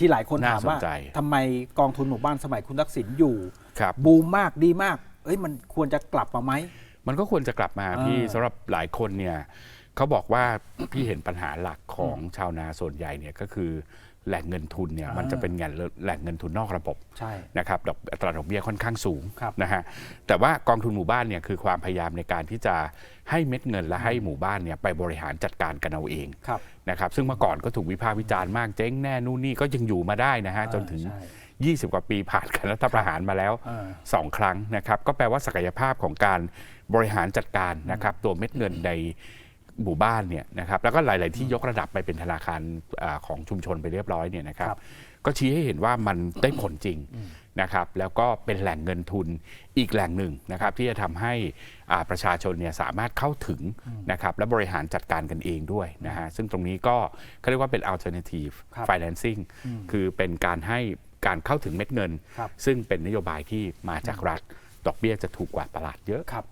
ที่หลายคนน่าถามว่าสนใจ ทำไมกองทุนหมู่บ้านสมัยคุณทักษิณอยู่ ครับ บูมมากดีมาก เอ้ยมันควรจะกลับมาไหม มันก็ควรจะกลับมาอ่าพี่สำหรับหลายคนเนี่ย เขาบอกว่าพี่เห็นปัญหาหลักของชาวนาส่วนใหญ่เนี่ยก็คือแหล่งเงินทุนเนี่ยอ่ามัมันจะเป็นแหล่งแหล่งเงินทุนนอกระบบใช่นะครับดอกอัตราดอกเบี้ยค่อนข้างสูงครับนะฮะแต่ว่ากองทุนหมู่บ้านเนี่ยคือความพยายามในการที่จะให้เม็ดเงินและให้หมู่บ้านเนี่ยไปบริหารจัดการกันเอาเองครับนะครับซึ่งเมื่อก่อนก็ถูกวิพากษ์วิจารณ์มากเจ๊งแน่นู่นนี่ก็ยังอยู่มาได้นะฮะจนถึงใช่20 กว่าปีผ่านการรัฐประหารมาแล้วอ่าสองครั้งนะครับก็แปลว่าศักยภาพของการบริหารจัดการนะครับตัวเม็ดเงินใน หมู่บ้านเนี่ยนะครับแล้วก็หลาย ๆ ที่ยกระดับไปเป็นธนาคารอาของชุมชนไปเรียบร้อยเนี่ยนะครับครับ ก็ชี้ให้เห็นว่ามันได้ผลจริงนะครับ แล้วก็เป็นแหล่งเงินทุนอีกแหล่งหนึ่งนะครับ ที่จะทำให้อ่าประชาชนเนี่ยสามารถเข้าถึงนะครับและบริหารจัดการกันเองด้วยนะฮะซึ่งตรงนี้ก็เขาเรียกว่าเป็น alternative ครับ financing คือเป็นการให้การเข้าถึงเม็ดเงินครับซึ่งเป็นนโยบายที่มาจากรัฐดอกเบี้ยจะถูกกว่าตลาดเยอะครับ